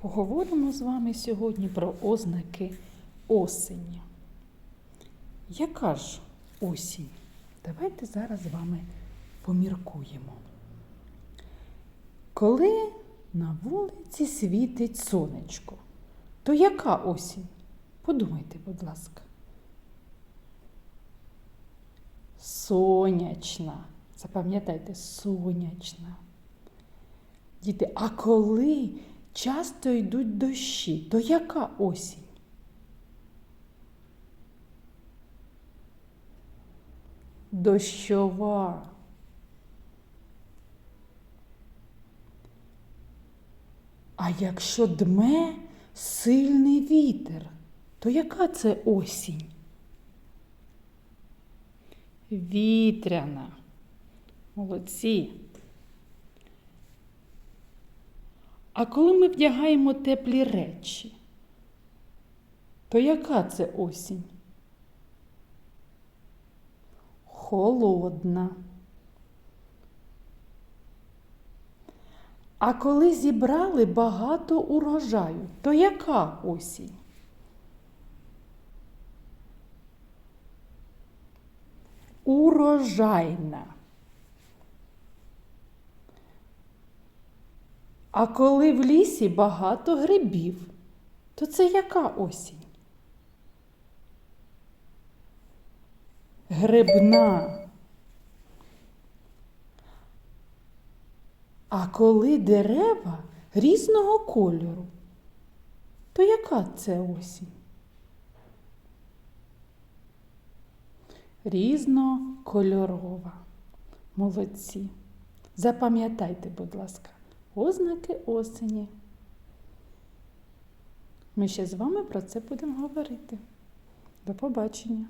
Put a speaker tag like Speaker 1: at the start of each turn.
Speaker 1: Поговоримо з вами сьогодні про ознаки осені. Яка ж осінь? Давайте зараз з вами поміркуємо. Коли на вулиці світить сонечко, то яка осінь? Подумайте, будь ласка. Сонячна. Запам'ятайте, сонячна. Діти, а коли часто йдуть дощі, то яка осінь? Дощова. А якщо дме сильний вітер, то яка це осінь? Вітряна. Молодці. А коли ми вдягаємо теплі речі, то яка це осінь? Холодна. А коли зібрали багато урожаю, то яка осінь? Урожайна. А коли в лісі багато грибів, то це яка осінь? Грибна. А коли дерева різного кольору, то яка це осінь? Різнокольорова. Молодці. Запам'ятайте, будь ласка, ознаки осені. Ми ще з вами про це будемо говорити. До побачення!